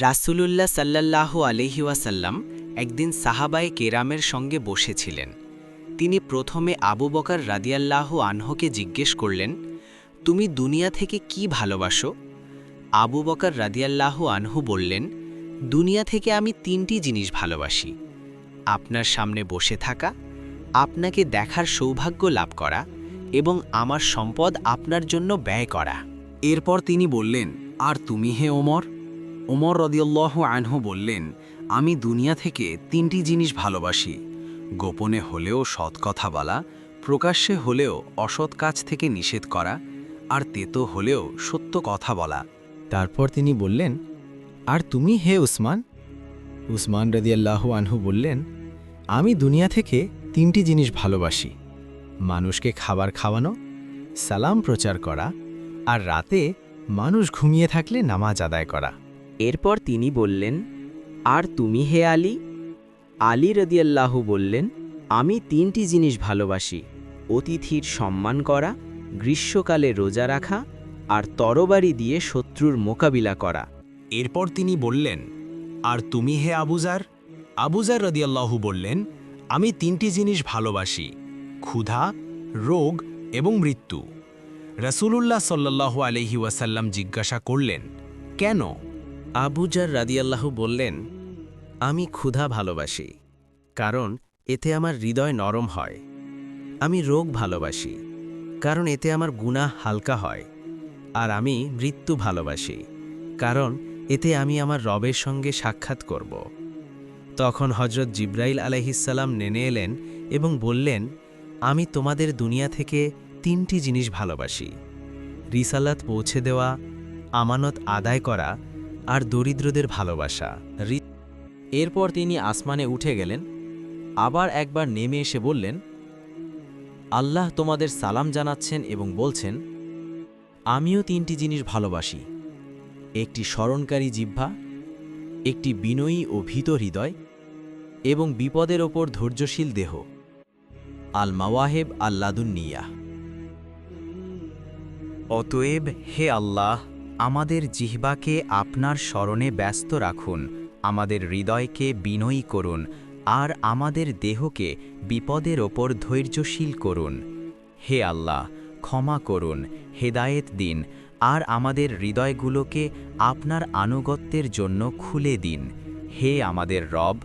রাসূলুল্লাহ সাল্লাল্লাহু আলহি ওয়াসাল্লাম একদিন সাহাবায়ে কেরামের সঙ্গে বসেছিলেন। তিনি প্রথমে আবু বকার রাদিয়াল্লাহু আনহকে জিজ্ঞেস করলেন, তুমি দুনিয়া থেকে কি ভালোবাসো? আবু বকার রাদিয়াল্লাহু আনহু বললেন, দুনিয়া থেকে আমি তিনটি জিনিস ভালোবাসি। আপনার সামনে বসে থাকা, আপনাকে দেখার সৌভাগ্য লাভ করা এবং আমার সম্পদ আপনার জন্য ব্যয় করা। এরপর তিনি বললেন, আর তুমি হে ওমর? ওমর রদিয়াল্লাহ আনহু বললেন, আমি দুনিয়া থেকে তিনটি জিনিস ভালোবাসি। গোপনে হলেও সৎ কথা বলা, প্রকাশ্যে হলেও অসৎ কাজ থেকে নিষেধ করা, আর তেতো হলেও সত্য কথা বলা। তারপর তিনি বললেন, আর তুমি হে উসমান? উসমান রদিয়াল্লাহু আনহু বললেন, আমি দুনিয়া থেকে তিনটি জিনিস ভালোবাসি। মানুষকে খাবার খাওয়ানো, সালাম প্রচার করা, আর রাতে মানুষ ঘুমিয়ে থাকলে নামাজ আদায় করা। এরপর তিনি বললেন, আর তুমি হে আলী? আলী রদিয়াল্লাহু বললেন, আমি তিনটি জিনিস ভালোবাসি, অতিথির সম্মান করা, গ্রীষ্মকালে রোজা রাখা, আর তরবারি দিয়ে শত্রুর মোকাবিলা করা। এরপর তিনি বললেন, আর তুমি হে আবুজার আবুজার রদিয়াল্লাহু বললেন, আমি তিনটি জিনিস ভালোবাসি, ক্ষুধা, রোগ এবং মৃত্যু। রসুলুল্লাহ সাল্লাল্লাহু আলহি ওয়াসাল্লাম জিজ্ঞাসা করলেন, কেন? আবুজার রাদিয়াল্লাহু বললেন, আমি ক্ষুধা ভালোবাসি, কারণ এতে আমার হৃদয় নরম হয়। আমি রোগ ভালোবাসি, কারণ এতে আমার গুনাহ হালকা হয়। আর আমি মৃত্যু ভালোবাসি, কারণ এতে আমি আমার রবের সঙ্গে সাক্ষাৎ করব। তখন হজরত জিব্রাইল আলহিসাল্লাম নেনে এলেন এবং বললেন, আমি তোমাদের দুনিয়া থেকে তিনটি জিনিস ভালোবাসি। রিসালাত পৌঁছে দেওয়া, আমানত আদায় করা আর দরিদ্রদের ভালোবাসা। এরপর তিনি আসমানে উঠে গেলেন, আবার একবার নেমে এসে বললেন, আল্লাহ তোমাদের সালাম জানাচ্ছেন এবং বলছেন, আমিও তিনটি জিনিস ভালোবাসি, একটি স্মরণকারী জিহ্বা, একটি বিনয়ী ও ভীত হৃদয় এবং বিপদের ওপর ধৈর্যশীল দেহ। আল মাওয়াহেব আল্লাদুন্নিয়া অতএব হে আল্লাহ আমাদের জিহ্বাকে আপনার স্মরণে ব্যস্ত রাখুন, আমাদের হৃদয়কে বিনয়ী করুন, আর আমাদের দেহকে বিপদের ওপর ধৈর্যশীল করুন। হে আল্লাহ, ক্ষমা করুন, হেদায়েত দিন, আর আমাদের হৃদয়গুলোকে আপনার আনুগত্যের জন্য খুলে দিন। হে আমাদের রব